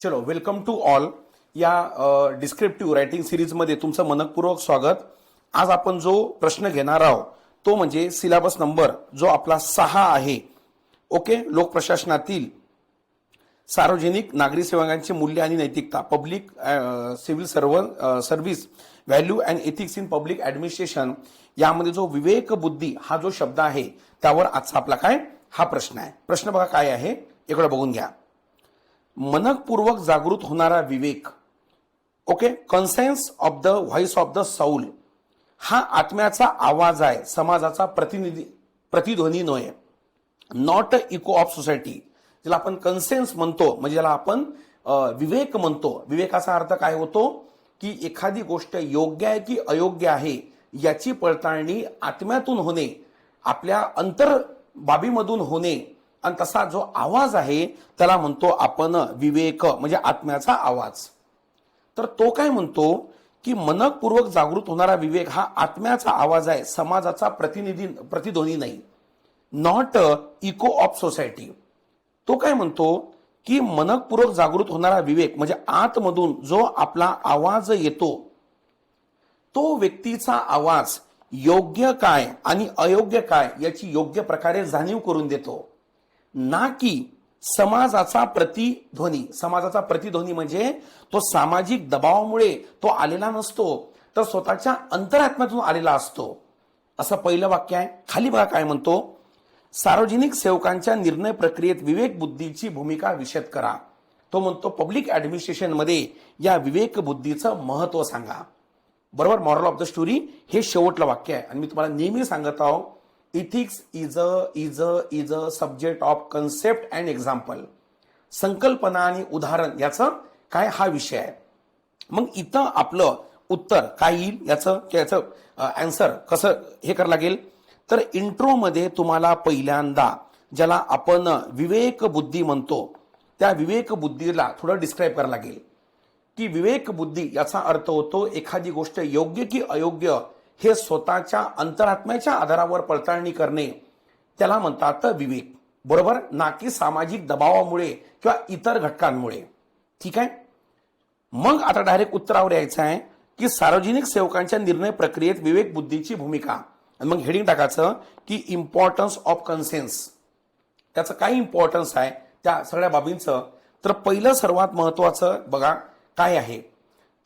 चलो welcome to all या descriptive writing सिरीजमध्ये तुमचं मनपूर्वक स्वागत. आज आपण जो प्रश्न घेणार आहोत तो म्हणजे सिलेबस नंबर जो आपला सहा आहे. ओके? लोकप्रशासनातील सार्वजनिक नागरी सेवकांचे मूल्य आणि नैतिकता पब्लिक सिव्हिल सर्व service value and ethics in public administration यामध्ये जो विवेक बुद्धी हा जो शब्द आहे त्यावर आजचा आपला काय? हा प्रश्न आहे. प्रश्न बघा काय आहे? इकडे बघून घ्या. मनकपूर्वक जागृत होणारा विवेक okay conscience of the voice of the soul हा आत्म्याचा आवाज आहे समाजाचा प्रतिनिधी प्रतिध्वनी नव्हे not a echo of society ज्याला आपण कन्सेन्स म्हणतो म्हणजे ज्याला आपण विवेक म्हणतो. विवेकाचा अर्थ काय होतो? की एखादी गोष्ट योग्य आहे की अयोग्य आहे याची पडताळणी आत्म्यातून होणे आपल्या अंतर बाबीमधून होणे आणि तसा जो आवाज आहे त्याला म्हणतो आपण विवेक म्हणजे आत्म्याचा आवाज. तर तो काय म्हणतो की मनकपूर्वक जागृत होणारा विवेक हा आत्म्याचा आवाज आहे समाजाचा प्रतिनिधी प्रतिध्वनी नाही. नॉट इको ऑफ सोसायटी तो काय म्हणतो की मनकपूर्वक जागृत होणारा विवेक म्हणजे आतमधून जो आपला आवाज येतो तो व्यक्तीचा आवाज योग्य काय आणि अयोग्य काय याची योग्य प्रकारे जाणीव करून देतो. ना की समाजाचा प्रतिध्वनी. समाजाचा प्रतिध्वनी म्हणजे तो सामाजिक दबावामुळे तो आलेला नसतो तर स्वतःच्या अंतरात्म्यातून आलेला असतो. असं पहिलं वाक्य आहे. खाली बघा काय म्हणतो. सार्वजनिक सेवकांच्या निर्णय प्रक्रियेत विवेक बुद्धीची भूमिका विशद करा. तो म्हणतो पब्लिक ऍडमिनिस्ट्रेशनमध्ये या विवेक बुद्धीचं महत्त्व सांगा. बरोबर मॉरल ऑफ द स्टोरी हे शेवटलं वाक्य आहे. आणि मी तुम्हाला नेहमी सांगत आहो ethics is a is a is a subject of concept and example संकल्पना आणि उदाहरण याचं काय हा विषय आहे. मग इथं आपलं उत्तर काय येईल? याचं याचं अँसर कसं हे करावं लागेल? तर इंट्रोमध्ये तुम्हाला पहिल्यांदा ज्याला आपण विवेक बुद्धी म्हणतो त्या विवेक बुद्धीला थोडं डिस्क्राईब करावं लागेल. की विवेक बुद्धी याचा अर्थ होतो एखादी गोष्ट योग्य की अयोग्य हे स्वतःच्या अंतरात्म्याच्या आधारावर पडताळणी करणे. त्याला म्हणतात विवेक. बरोबर? ना की सामाजिक दबावामुळे किंवा इतर घटकांमुळे. ठीक आहे? मग आता डायरेक्ट उत्तरावर यायचं आहे की सार्वजनिक सेवकांच्या निर्णय प्रक्रियेत विवेक बुद्धीची भूमिका. आणि मग हेडिंग टाकायचं की इम्पॉर्टन्स ऑफ कन्सेन्स त्याचं काय इम्पॉर्टन्स आहे? त्या सगळ्या बाबींचं. तर पहिलं सर्वात महत्वाचं बघा काय आहे?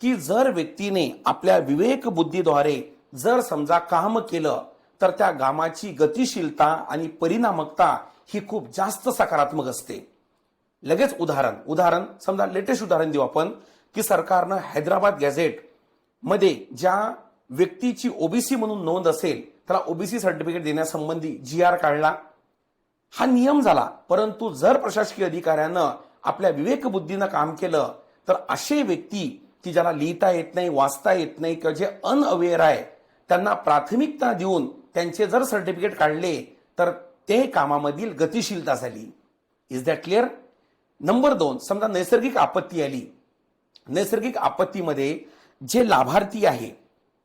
की जर व्यक्तीने आपल्या विवेक बुद्धीद्वारे जर समजा काम केलं तर त्या कामाची गतिशीलता आणि परिणामकता ही खूप जास्त सकारात्मक असते. लगेच उदाहरण उदाहरण समजा लेटेस्ट उदाहरण देऊ आपण की सरकारनं हैदराबाद गॅझेटमध्ये ज्या व्यक्तीची ओबीसी म्हणून नोंद असेल त्याला ओबीसी सर्टिफिकेट देण्यासंबंधी जी आर काढला. हा नियम झाला परंतु जर प्रशासकीय अधिकाऱ्यानं आपल्या विवेकबुद्धीनं काम केलं तर असे व्यक्ती की ज्याला लिहिता येत नाही वाचता येत नाही किंवा जे अनअवेअर आहे त्यांना प्राथमिकता देऊन त्यांचे जर सर्टिफिकेट काढले तर ते कामामधील गतिशीलता झाली. इज दॅट क्लिअर नंबर दोन समजा नैसर्गिक आपत्ती आली. नैसर्गिक आपत्तीमध्ये जे लाभार्थी आहे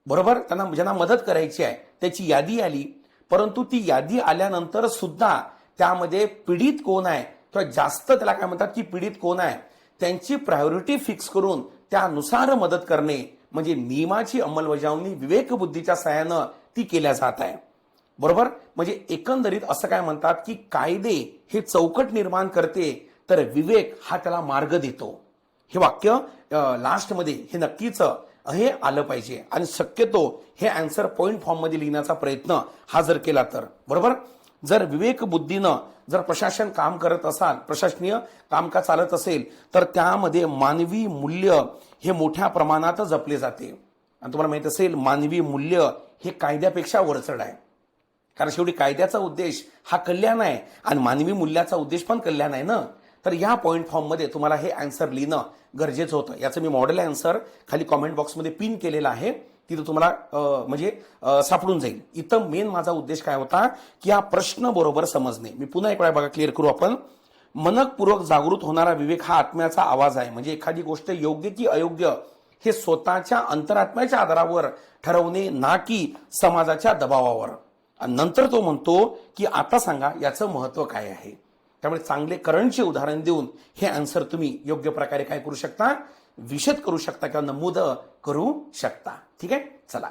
बरोबर? त्यांना ज्यांना मदत करायची आहे त्याची यादी आली. परंतु ती यादी आल्यानंतर सुद्धा त्यामध्ये पीडित कोण आहे? किंवा जास्त त्याला काय म्हणतात की पीडित कोण आहे? त्यांची प्रायोरिटी फिक्स करून त्यानुसार मदत करणे म्हणजे नियमाची अंमलबजावणी विवेकबुद्धीच्या सहाय्यानं ती केल्या जात आहे. बरोबर? म्हणजे एकंदरीत असं काय म्हणतात की कायदे हे चौकट निर्माण करते तर विवेक हा त्याला मार्ग देतो. हे वाक्य लास्टमध्ये हे नक्कीच हे आलं पाहिजे. आणि शक्यतो हे अँसर पॉईंट फॉर्ममध्ये लिहिण्याचा प्रयत्न हा जर केला तर. बरोबर? जर विवेक बुद्धीनं जर प्रशासन काम करत असाल प्रशासनीय कामकाज चालत असेल तर त्यामध्ये मानवी मूल्य हे मोठ्या प्रमाणात जपले जाते. आणि तुम्हाला माहीत असेल मानवी मूल्य हे कायद्यापेक्षा वरचढ आहे. कारण शेवटी कायद्याचा उद्देश हा कल्याण आहे आणि मानवी मूल्याचा उद्देश पण कल्याण आहे ना? तर या पॉईंट फॉर्ममध्ये तुम्हाला हे अँसर लिहिणं गरजेचं होतं. याचं मी मॉडेल अँसर खाली कॉमेंट बॉक्समध्ये पिन केलेलं आहे. तिथं तुम्हाला म्हणजे सापडून जाईल. इथं मेन माझा उद्देश काय होता की हा प्रश्न बरोबर समजणे. मी पुन्हा एक वेळा बघा क्लिअर करू आपण. मनकपूर्वक जागृत होणारा विवेक हा आत्म्याचा आवाज आहे. म्हणजे एखादी गोष्ट योग्य की अयोग्य हे स्वतःच्या अंतरात्म्याच्या आधारावर ठरवणे ना की समाजाच्या दबावावर. नंतर तो म्हणतो की आता सांगा याचं महत्त्व काय आहे? त्यामुळे चांगले करंटचे उदाहरण देऊन हे आन्सर तुम्ही योग्य प्रकारे काय करू शकता? विशद करू शकता किंवा नमूद करू शकता. ठीक आहे? चला.